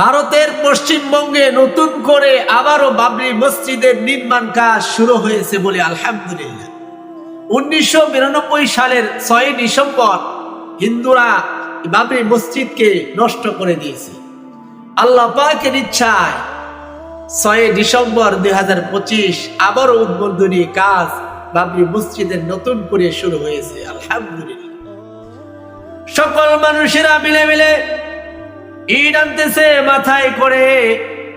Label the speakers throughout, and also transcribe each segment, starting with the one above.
Speaker 1: ভারতের পশ্চিমবঙ্গে নতুন করে আবারও বাবরি মসজিদের নির্মাণ কাজ শুরু হয়েছে বলে আলহামদুলিল্লাহ। উনিশশো বিরানব্বই সালের ছয় ডিসেম্বর হিন্দুরা বাবরি মসজিদকে নষ্ট করে দিয়েছে। আল্লাহ পাকের ইচ্ছায় ছয় ডিসেম্বর দুই হাজার পঁচিশ আবারও উদ্বোধনী কাজ বাবরি মসজিদের নতুন করে শুরু হয়েছে, আলহামদুলিল্লাহ। সকল মানুষেরা মিলে মিলে ইট আনতেছে মাথায় করে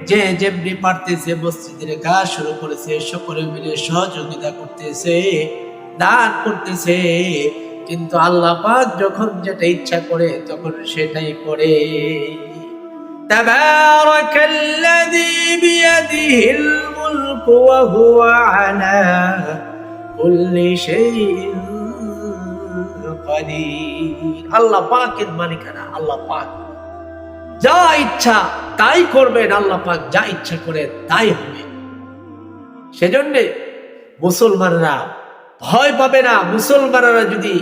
Speaker 1: যে যেমনি পারতেছে মসজিদের কাজ শুরু করেছে সকলে মিলে সহযোগিতা করতেছে দান করতেছে কিন্তু আল্লাহ পাক যখন যেটা ইচ্ছা করে তখন সেটাই করে تبارك الذي بيده الملك وهو على كل شيء قدير আল্লাহ পাকের মালিকানা আল্লাহ পাক যা ইচ্ছা তাই করবেন, আল্লাহ পাক যা ইচ্ছা করে তাই হবে। সেজন্য মুসলমানরা ভয় পাবে না। মুসলমানরা যদি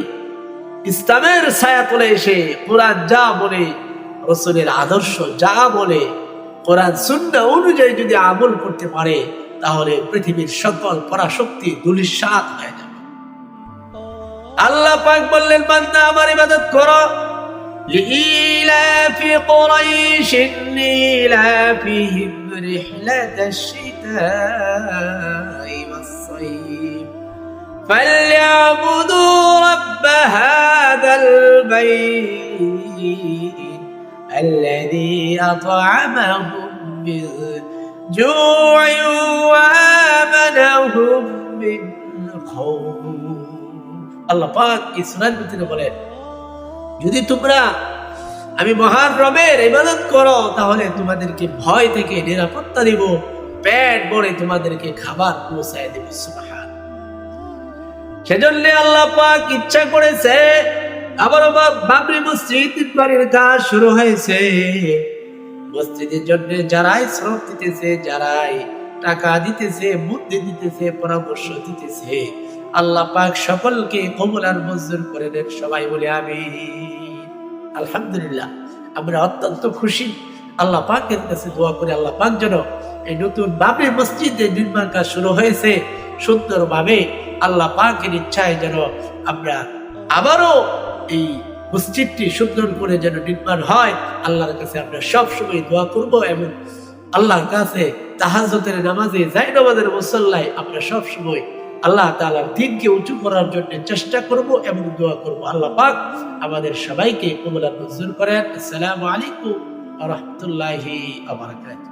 Speaker 1: ইসলামের ছায়া তলে এসে কোরআন যা বলে, রসুলের আদর্শ যা বলে, কোরআন শূন্য অনুযায়ী যদি আমল করতে পারে, তাহলে পৃথিবীর সকল পরাশক্তি দুলিশাত হয়ে যাবে। আল্লাহ পাক বললেন, বান্দা, আমার ইবাদত করো। لإيلاف قريش إيلافهم رحلة الشتاء والصيف فليعبدوا رب هذا البيت الذي أطعمهم من جوع وآمنهم من خوف الله পাক এই সুরার ভিতরে বলেন যদি তোমরা আমি মহান রবের ইবাদত করো, তাহলে তোমাদেরকে ভয় থেকে নিরাপত্তা দিব, পেট ভরে তোমাদেরকে খাবার পৌঁছায় দেব, সুবহান। সেজন্য আল্লাহ পাক ইচ্ছা করেছে আবার বাবরি মসজিদ নির্মাণের কাজ শুরু হয়েছে। মসজিদের জন্য যারাই শ্রম দিতেছে, যারাই টাকা দিতেছে, বুদ্ধি দিতেছে, পরামর্শ দিতেছে। আল্লাহ পাক সকলকে কবুল আর মঞ্জুর করে দেন। সবাই বলে আমি আলহামদুলিল্লাহ, আমরা অত্যন্ত খুশি। আল্লাহ পাকের কাছে দোয়া করে, আল্লাহ পাক যেন এই নতুন বাবরি মসজিদে নির্মাণ কাজ শুরু হয়েছে সুন্দরভাবে। আল্লাহ পাকের ইচ্ছায় যেন আমরা আবারও এই মসজিদটি সুন্দর করে যেন নির্মাণ হয়। আল্লাহর কাছে আমরা সবসময় দোয়া করব এবং আল্লাহর কাছে তাহাজতের নামাজে যাই নামাজের মুসল্লায় আমরা সব সময় আল্লাহ তালার দিনকে উঁচু করার জন্য চেষ্টা করব এবং দোয়া করব। আল্লাহ পাক আমাদের সবাইকে কমলা মঞ্জুর করেন। আসসালামু আলাইকুম রহমতুল্লাহি বারাকাতুহু।